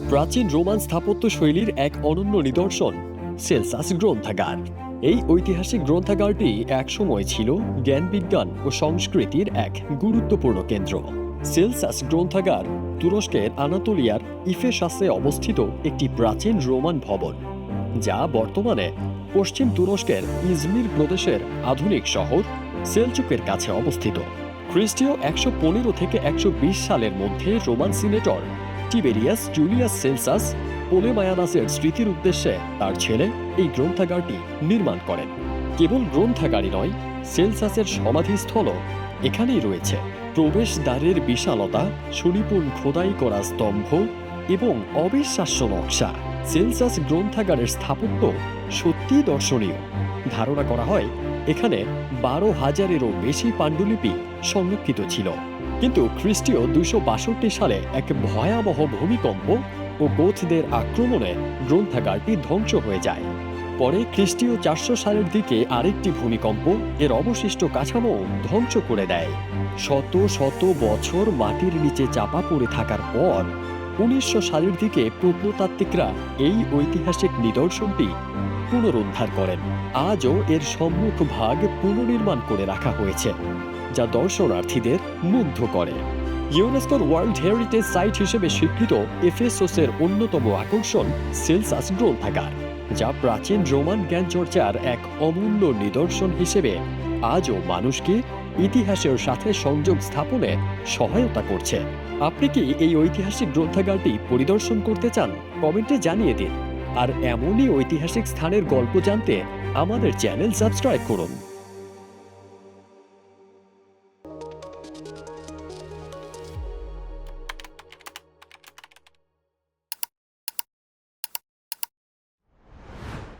প্রাচীন রোমান স্থাপত্য শৈলীর এক অনন্য নিদর্শন, সেলসাস গ্রন্থাগার। এই ঐতিহাসিক গ্রন্থাগারটি একসময় ছিল জ্ঞান বিজ্ঞান ও সংস্কৃতির এক গুরুত্বপূর্ণ কেন্দ্র। সেলসাস গ্রন্থাগার তুরস্কের আনাতোলিয়ার ইফেসাসে অবস্থিত একটি প্রাচীন রোমান ভবন, যা বর্তমানে পশ্চিম তুরস্কের ইজমির প্রদেশের আধুনিক শহর সেলচুকের কাছে অবস্থিত। খ্রিস্টীয় একশো পনেরো থেকে একশো বিশ সালের মধ্যে Roman senator Tiberius Julius Celsus, পোলেমায়ানাসের স্মৃতির উদ্দেশ্যে তার ছেলে এই গ্রন্থাগারটি নির্মাণ করেন। কেবল গ্রন্থাগারই নয়, সেলসাসের সমাধিস্থলও এখানেই রয়েছে। প্রবেশদ্বারের বিশালতা, সুনিপুণ খোদাই করা স্তম্ভ এবং অবিশ্বাস্য নকশা। সেলসাস গ্রন্থাগারের স্থাপত্য সত্যিই দর্শনীয়। ধারণা করা হয়, এখানে বারো হাজারেরও বেশি পাণ্ডুলিপি সংরক্ষিত ছিল। কিন্তু খ্রিস্টীয় দুশো সালে এক ভয়াবহ ভূমিকম্প ও গোথদের আক্রমণে গ্রন্থাগারটি ধ্বংস হয়ে যায়। পরে খ্রিস্টীয় চারশো সালের দিকে আরেকটি ভূমিকম্প এর অবশিষ্ট কাঠামো ধ্বংস করে দেয়। শত শত বছর মাটির নিচে চাপা পড়ে থাকার পর উনিশশো সালের দিকে প্রত্নতাত্ত্বিকরা এই ঐতিহাসিক নিদর্শনটি পুনরুদ্ধার করেন। আজও এর সম্মুখ ভাগ পুনর্নির্মাণ করে রাখা হয়েছে। যা দর্শনার্থীদের মুগ্ধ করে। ইউনেস্কোর ওয়ার্ল্ড হেরিটেজ সাইট হিসেবে স্বীকৃত এফেসোসের অন্যতম আকর্ষণ সেলসাস গ্রন্থাগার, যা প্রাচীন রোমান জ্ঞান চর্চার এক অমূল্য নিদর্শন হিসেবে আজও মানুষকে ইতিহাসের সাথে সংযোগ স্থাপনে সহায়তা করছে। আপনি কি এই ঐতিহাসিক গ্রন্থাগারটি পরিদর্শন করতে চান? কমেন্টে জানিয়ে দিন। আর এমনই ঐতিহাসিক স্থানের গল্প জানতে আমাদের চ্যানেল সাবস্ক্রাইব করুন।